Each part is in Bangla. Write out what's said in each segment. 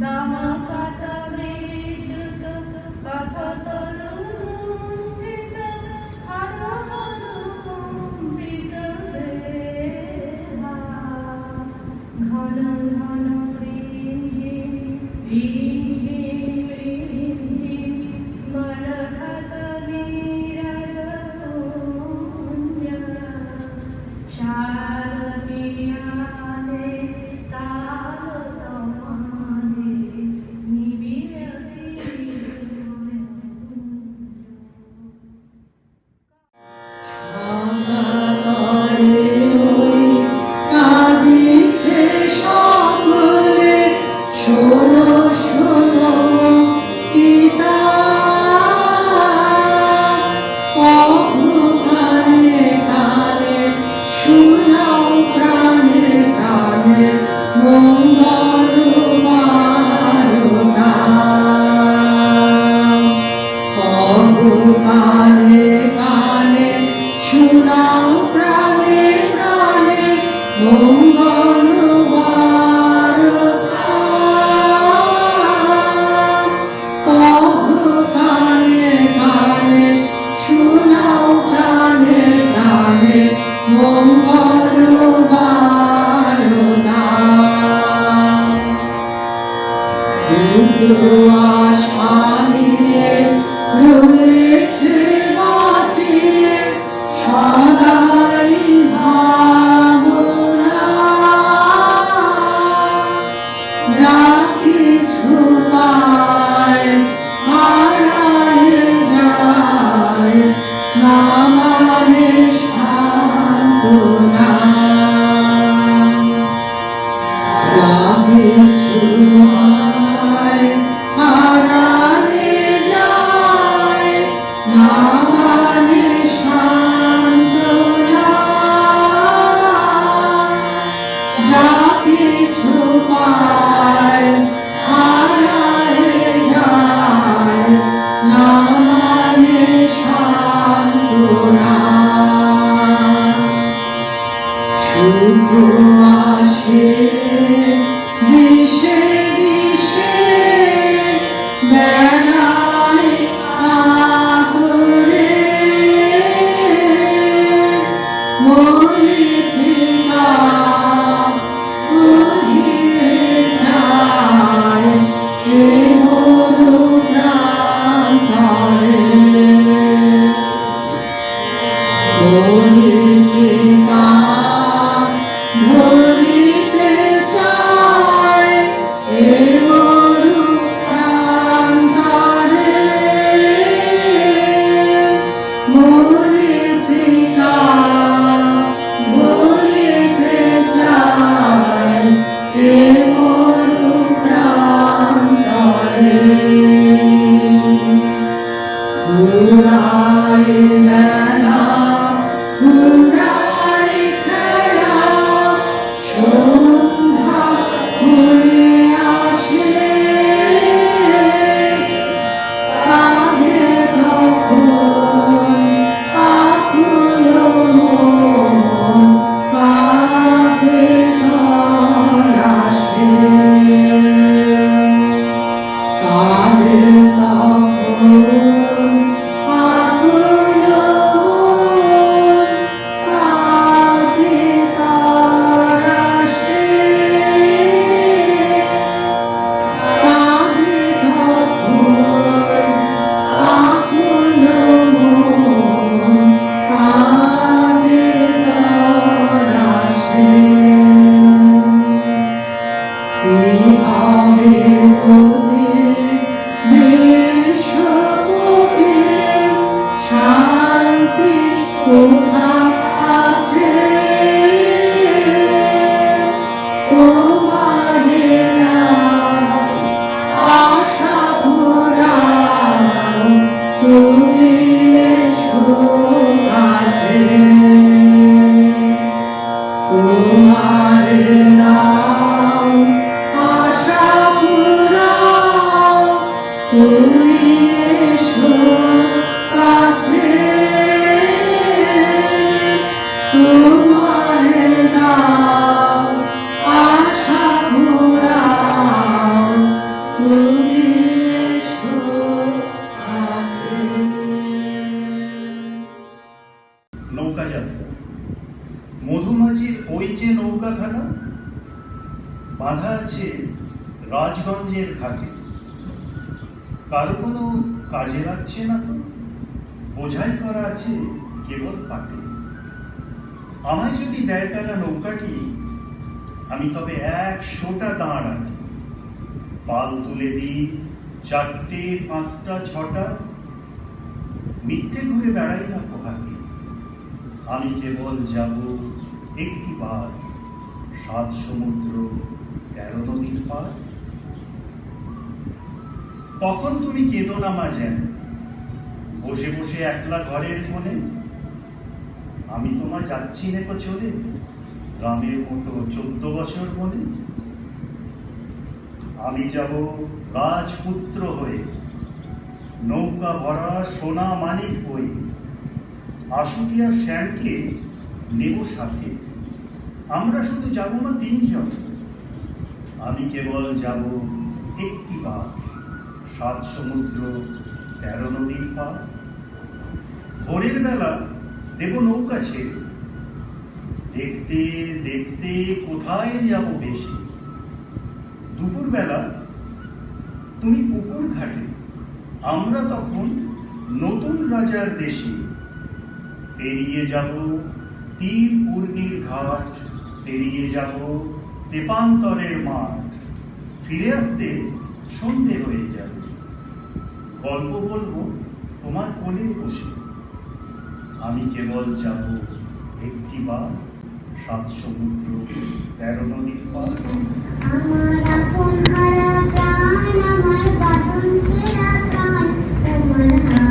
Dhamma Senhor. 路啊。আছে রাজগঞ্জের ঘাটে। কারও কোনো কাজে লাগছে না তো? বোঝাই করা আছে কেবল পাটে। আমায় যদি দেয় তারা নৌকাটি, আমি তবে একশোটা দাঁড় আঁটি পাল তুলে দিই চারটে, পাঁচটা, ছটা। মিথ্যে ঘুরে বেড়াই না পোহাকে। আমি কেবল যাব একটি বার সাত সমুদ্র তেরো নদীর পার? তখন তুমি কেঁদো না, মা যেন। বসে বসে একলা ঘরের কোণে। আমি তোমার যাচ্ছি নেকো চলে রামের মতো চোদ্দ বছর বলে আমি যাব রাজপুত্র হয়ে, নৌকা ভরা সোনা মানিক বই আশুটিয়া শ্যামকে নেব সাথে। আমরা শুধু যাব না, তিনজন। আমি কেবল যাব একটি বার সাত সমুদ্র, তেরো নদীর পার ভোরের বেলা দেব নৌকা ছেড়ে, দেখতে দেখতে কোথায় যাব বেশি দুপুরবেলা তুমি পুকুর ঘাটে, আমরা তখন নতুন রাজার দেশে। পেরিয়ে যাব তীর পূর্ণির ঘাট, পেরিয়ে যাব তেপান্তরের মাঠ। ফিরে আসতে সন্ধে হয়ে যাবে। গল্প বলব তোমার কোলে বসে। আমি কেবল যাব একটি বার। সাত সমুদ্র, তেরো নদীর পার আমার প্রাণ আমার প্রাণ, তোমার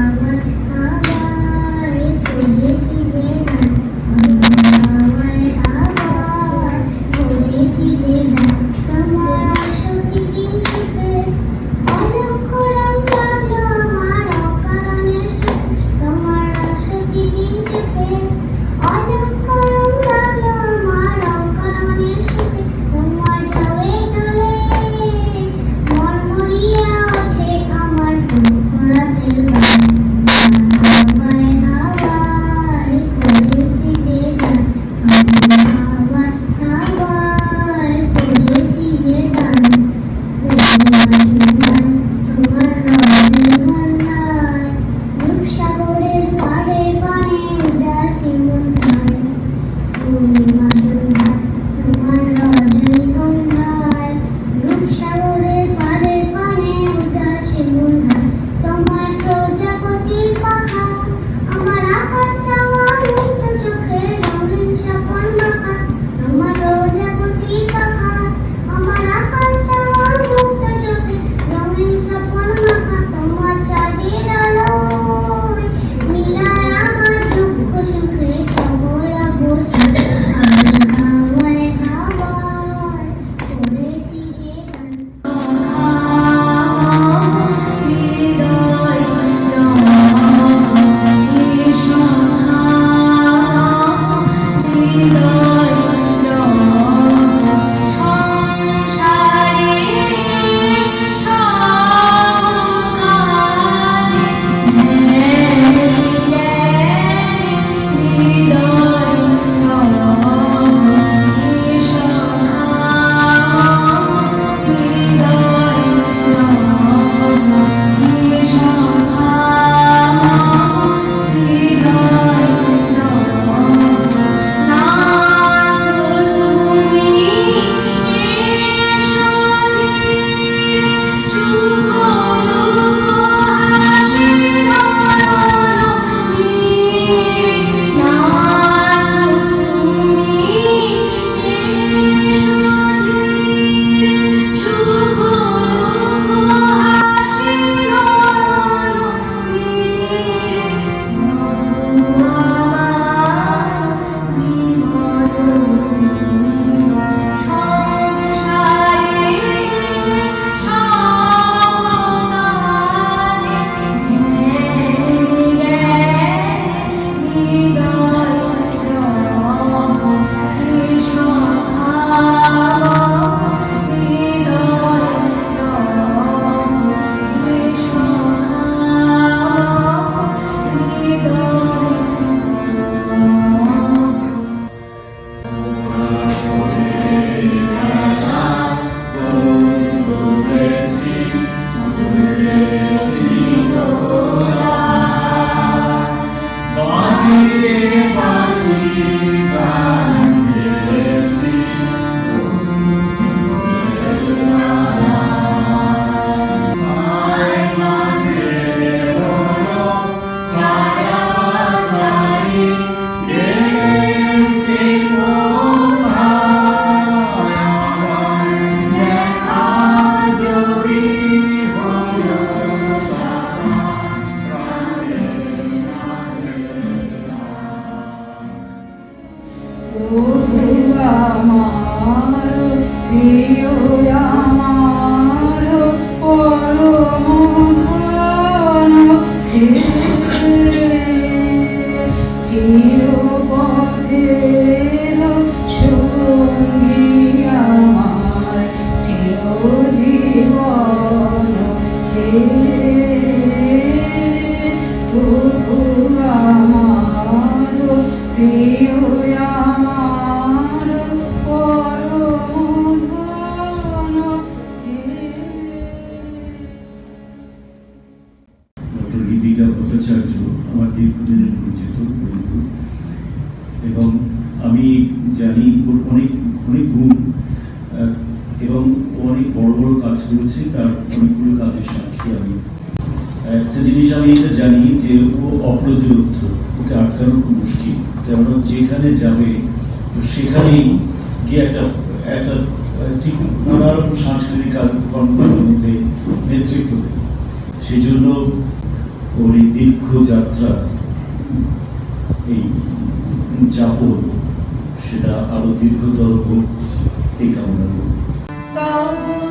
একটা একটা, ঠিক নানা সাংস্কৃতিক কর্মকাণ্ডের নেতৃত্ব সেই জন্য ওর এই দীর্ঘ যাত্রা, এই যাপন, সেটা আরও দীর্ঘতর হোক এই কামনা করি। চন্দ্র